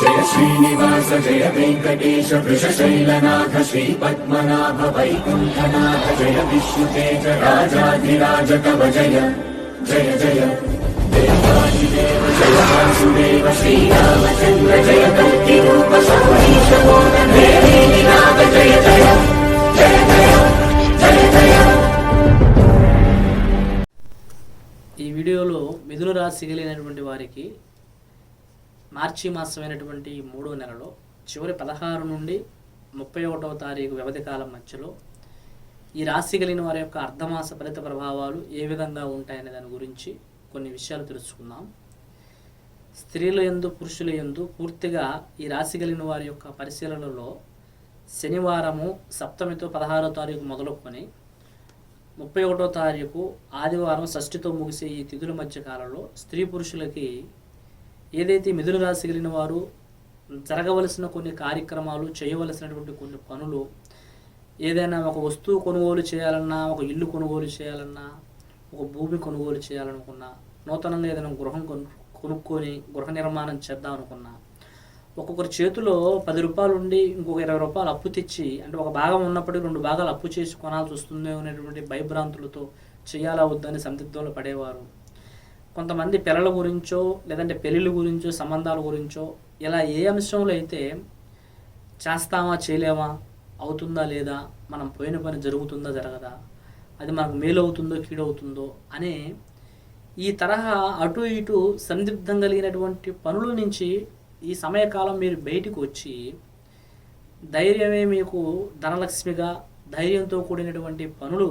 జయ శ్రీనివాస జయ వెంకటేశ వృషశైలనాథ శ్రీ పద్మనాభ వైకుంఠనాథ జయ విష్ణుతేజ రాజాధిరాజ కవ జయ జయ జయ. దేవాదిదేవ జయ వాసుదేవ శ్రీరామచంద్ర జయ కల్కి రూప సౌరీశ నాథ జయ జయ జయ జయ జయ జయ ఈ వీడియోలో మిథున రాశి కలిగినటువంటి వారికి మార్చి మాసమైనటువంటి మూడో నెలలో చివరి పదహారు నుండి ముప్పై ఒకటవ తారీఖు వ్యవధి కాలం మధ్యలో ఈ రాశి కలిగిన వారి యొక్క అర్ధమాస ఫలిత ప్రభావాలు ఏ విధంగా ఉంటాయనే దాని గురించి కొన్ని విషయాలు తెలుసుకుందాం. స్త్రీల ఎందు పురుషుల ఎందు పూర్తిగా ఈ రాశి కలిగిన వారి యొక్క పరిశీలనలో శనివారము సప్తమితో పదహారో తారీఖు మొదలుకొని ముప్పై ఒకటో తారీఖు ఆదివారం షష్ఠితో ముగిసే ఈ తిథుల మధ్య కాలంలో స్త్రీ పురుషులకి ఏదైతే మిథున రాశి కలిగిన వారు జరగవలసిన కొన్ని కార్యక్రమాలు చేయవలసినటువంటి కొన్ని పనులు ఏదైనా ఒక వస్తువు కొనుగోలు చేయాలన్నా ఒక ఇల్లు కొనుగోలు చేయాలన్నా ఒక భూమి కొనుగోలు చేయాలనుకున్నా నూతనంగా ఏదైనా గృహం కొను కొనుక్కొని గృహ నిర్మాణం చేద్దాం అనుకున్నా ఒక్కొక్కరి చేతిలో పది రూపాయలు ఉండి ఇంకొక ఇరవై రూపాయలు అప్పు తెచ్చి అంటే ఒక భాగం ఉన్నప్పటికీ రెండు భాగాలు అప్పు చేసి కొనాల్సి వస్తుందో అనేటువంటి భయభ్రాంతులతో చేయాలా వద్దని సందిగ్ధంలో పడేవారు. కొంతమంది పిల్లల గురించో లేదంటే పెళ్ళిళ్ళ గురించో సంబంధాల గురించో ఇలా ఏ అంశంలో అయితే చేస్తామా చేయలేమా అవుతుందా లేదా మనం పోయిన పని జరుగుతుందా జరగదా అది మనకు మేలు అవుతుందో కీడవుతుందో అనే ఈ తరహా అటు ఇటు సందిగ్ధం కలిగినటువంటి పనుల నుంచి ఈ సమయకాలం మీరు బయటికి వచ్చి ధైర్యమే మీకు ధనలక్ష్మిగా ధైర్యంతో కూడినటువంటి పనులు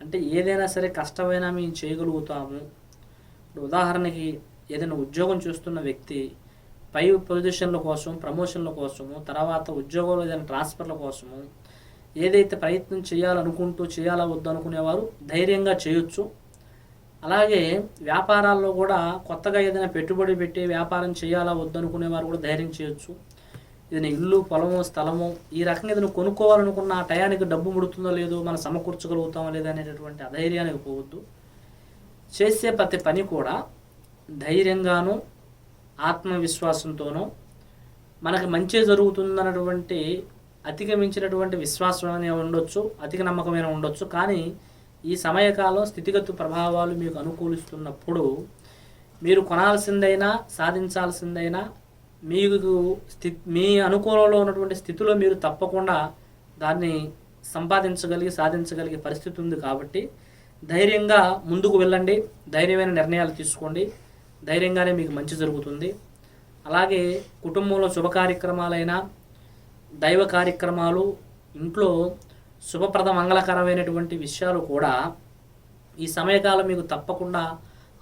అంటే ఏదైనా సరే కష్టమైనా మేము చేయగలుగుతాము ఇప్పుడు ఉదాహరణకి ఏదైనా ఉద్యోగం చూస్తున్న వ్యక్తి పై పొజిషన్ల కోసం ప్రమోషన్ల కోసము తర్వాత ఉద్యోగంలో ఏదైనా ట్రాన్స్ఫర్ల కోసము ఏదైతే ప్రయత్నం చేయాలనుకుంటూ చేయాలా వద్దు అనుకునేవారు ధైర్యంగా చేయొచ్చు. అలాగే వ్యాపారాల్లో కూడా కొత్తగా ఏదైనా పెట్టుబడి పెట్టి వ్యాపారం చేయాలా వద్దు అనుకునేవారు కూడా ధైర్యం చేయొచ్చు. ఏదైనా ఇల్లు పొలము స్థలము ఈ రకంగా ఏదైనా కొనుక్కోవాలనుకున్న ఆ టయానికి డబ్బు ముడుతుందో లేదో మనం సమకూర్చగలుగుతామో లేదా అనేటటువంటి అధైర్యానికి పోవద్దు. చేసే ప్రతి పని కూడా ధైర్యంగాను ఆత్మవిశ్వాసంతోనూ మనకి మంచి జరుగుతుందన్నటువంటి అధిగమించినటువంటి విశ్వాసం అనే ఉండొచ్చు అధిక నమ్మకమైన ఉండొచ్చు. కానీ ఈ సమయకాలం స్థితిగతి ప్రభావాలు మీకు అనుకూలిస్తున్నప్పుడు మీరు కొనాల్సిందైనా సాధించాల్సిందైనా మీకు స్థి మీ అనుకూలంలో ఉన్నటువంటి స్థితిలో మీరు తప్పకుండా దాన్ని సంపాదించగలిగి సాధించగలిగే పరిస్థితి ఉంది కాబట్టి ధైర్యంగా ముందుకు వెళ్ళండి. ధైర్యమైన నిర్ణయాలు తీసుకోండి. ధైర్యంగానే మీకు మంచి జరుగుతుంది. అలాగే కుటుంబంలో శుభ కార్యక్రమాలైనా దైవ కార్యక్రమాలు ఇంట్లో శుభప్రద మంగళకరమైనటువంటి విషయాలు కూడా ఈ సమయకాలం మీకు తప్పకుండా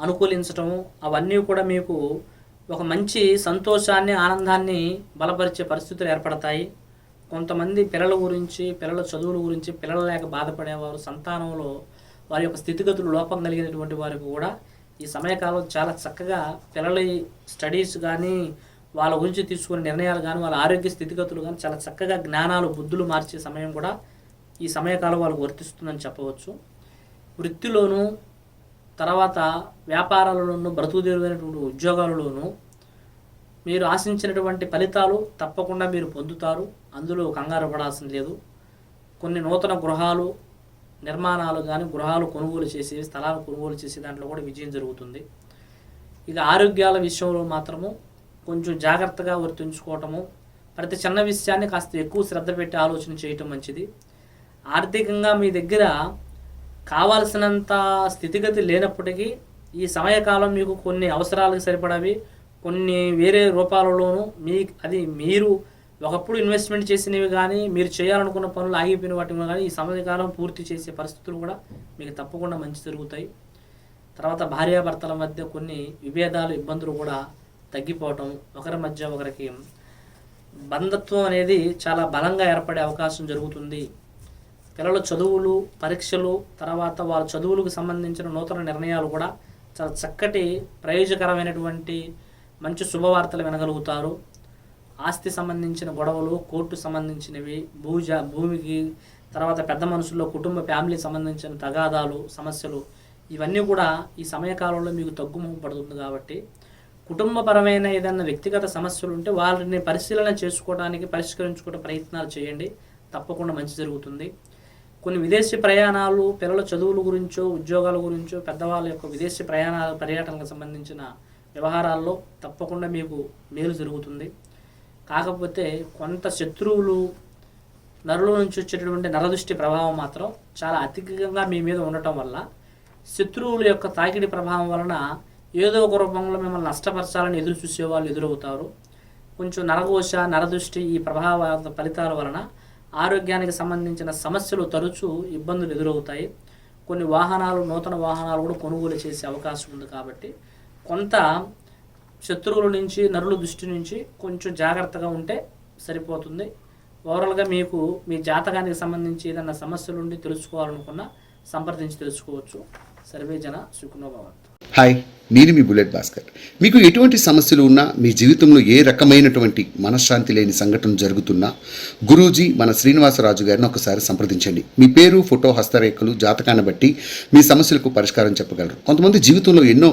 అనుకూలించటము అవన్నీ కూడా మీకు ఒక మంచి సంతోషాన్ని ఆనందాన్ని బలపరిచే పరిస్థితులు ఏర్పడతాయి. కొంతమంది పిల్లల గురించి పిల్లల చదువుల గురించి పిల్లలు లేక బాధపడేవారు సంతానంలో వారి యొక్క స్థితిగతులు లోపం కలిగినటువంటి వారికి కూడా ఈ సమయకాలం చాలా చక్కగా పిల్లల స్టడీస్ కానీ వాళ్ళ గురించి తీసుకునే నిర్ణయాలు కానీ వాళ్ళ ఆరోగ్య స్థితిగతులు కానీ చాలా చక్కగా జ్ఞానాలు బుద్ధులు మార్చే సమయం కూడా ఈ సమయకాలం వాళ్ళకు వర్తిస్తుందని చెప్పవచ్చు. వృత్తిలోనూ తర్వాత వ్యాపారాలలోనూ బ్రతుకుదేరువైనటువంటి ఉద్యోగాలలోనూ మీరు ఆశించినటువంటి ఫలితాలు తప్పకుండా మీరు పొందుతారు. అందులో కంగారు పడాల్సిన లేదు. కొన్ని నూతన గృహాలు నిర్మాణాలు కానీ గృహాలు కొనుగోలు చేసి స్థలాలు కొనుగోలు చేసే దాంట్లో కూడా విజయం జరుగుతుంది. ఇక ఆరోగ్యాల విషయంలో మాత్రము కొంచెం జాగ్రత్తగా వర్తించుకోవటము ప్రతి చిన్న విషయాన్ని కాస్త ఎక్కువ శ్రద్ధ పెట్టి ఆలోచన చేయటం మంచిది. ఆర్థికంగా మీ దగ్గర కావాల్సినంత స్థితిగతి లేనప్పటికీ ఈ సమయకాలం మీకు కొన్ని అవసరాలకు సరిపడవి కొన్ని వేరే రూపాలలోనూ మీ అది మీరు ఒకప్పుడు ఇన్వెస్ట్మెంట్ చేసినవి కానీ మీరు చేయాలనుకున్న పనులు ఆగిపోయిన వాటి కానీ ఈ సమయకాలం పూర్తి చేసే పరిస్థితులు కూడా మీకు తప్పకుండా మంచి జరుగుతాయి. తర్వాత భార్యాభర్తల మధ్య కొన్ని విభేదాలు ఇబ్బందులు కూడా తగ్గిపోవటం ఒకరి మధ్య ఒకరికి బంధత్వం అనేది చాలా బలంగా ఏర్పడే అవకాశం జరుగుతుంది. పిల్లల చదువులు పరీక్షలు తర్వాత వాళ్ళ చదువులకు సంబంధించిన నూతన నిర్ణయాలు కూడా చాలా చక్కటి ప్రయోజకరమైనటువంటి మంచి శుభవార్తలు వినగలుగుతారు. ఆస్తి సంబంధించిన గొడవలు కోర్టు సంబంధించినవి భూజ భూమికి తర్వాత పెద్ద మనుషుల్లో కుటుంబ ఫ్యామిలీ సంబంధించిన తగాదాలు సమస్యలు ఇవన్నీ కూడా ఈ సమయకాలంలో మీకు తగ్గుముఖం పడుతుంది కాబట్టి కుటుంబపరమైన ఏదైనా వ్యక్తిగత సమస్యలు ఉంటే వారిని పరిశీలన చేసుకోవడానికి పరిష్కరించుకునే ప్రయత్నాలు చేయండి. తప్పకుండా మంచి జరుగుతుంది. కొన్ని విదేశీ ప్రయాణాలు పిల్లల చదువుల గురించో ఉద్యోగాల గురించో పెద్దవాళ్ళ యొక్క విదేశీ ప్రయాణాలు పర్యటనకు సంబంధించిన వ్యవహారాల్లో తప్పకుండా మీకు మేలు జరుగుతుంది. కాకపోతే కొంత శత్రువులు నరుల నుంచి వచ్చేటటువంటి నరదృష్టి ప్రభావం మాత్రం చాలా అధికంగా మీ మీద ఉండటం వల్ల శత్రువుల యొక్క తాకిడి ప్రభావం వలన ఏదో ఒక రూపంలో మిమ్మల్ని నష్టపరచాలని ఎదురు చూసే వాళ్ళు ఎదురవుతారు. కొంచెం నరఘోష నరదృష్టి ఈ ప్రభావ ఫలితాల వలన ఆరోగ్యానికి సంబంధించిన సమస్యలు తరచూ ఇబ్బందులు ఎదురవుతాయి. కొన్ని వాహనాలు నూతన వాహనాలు కూడా కొనుగోలు చేసే అవకాశం ఉంది కాబట్టి కొంత శత్రువుల నుంచి నరుల దృష్టి నుంచి కొంచెం జాగ్రత్తగా ఉంటే సరిపోతుంది. ఓవరాల్గా మీకు మీ జాతకానికి సంబంధించి ఏదైనా సమస్యలు ఉండి తెలుసుకోవాలనుకున్నా సంప్రదించి తెలుసుకోవచ్చు. సర్వే జన సుఖనోభవంతు. హాయ్ నేను మీ బుల్లెట్ భాస్కర్. మీకు ఎటువంటి సమస్యలు ఉన్నా మీ జీవితంలో ఏ రకమైనటువంటి మనశ్శాంతి లేని సంఘటన జరుగుతున్నా గురూజీ మన శ్రీనివాసరాజు గారిని ఒకసారి సంప్రదించండి. మీ పేరు ఫోటో హస్తరేఖలు జాతకాన్ని బట్టి మీ సమస్యలకు పరిష్కారం చెప్పగలరు. కొంతమంది జీవితంలో ఎన్నో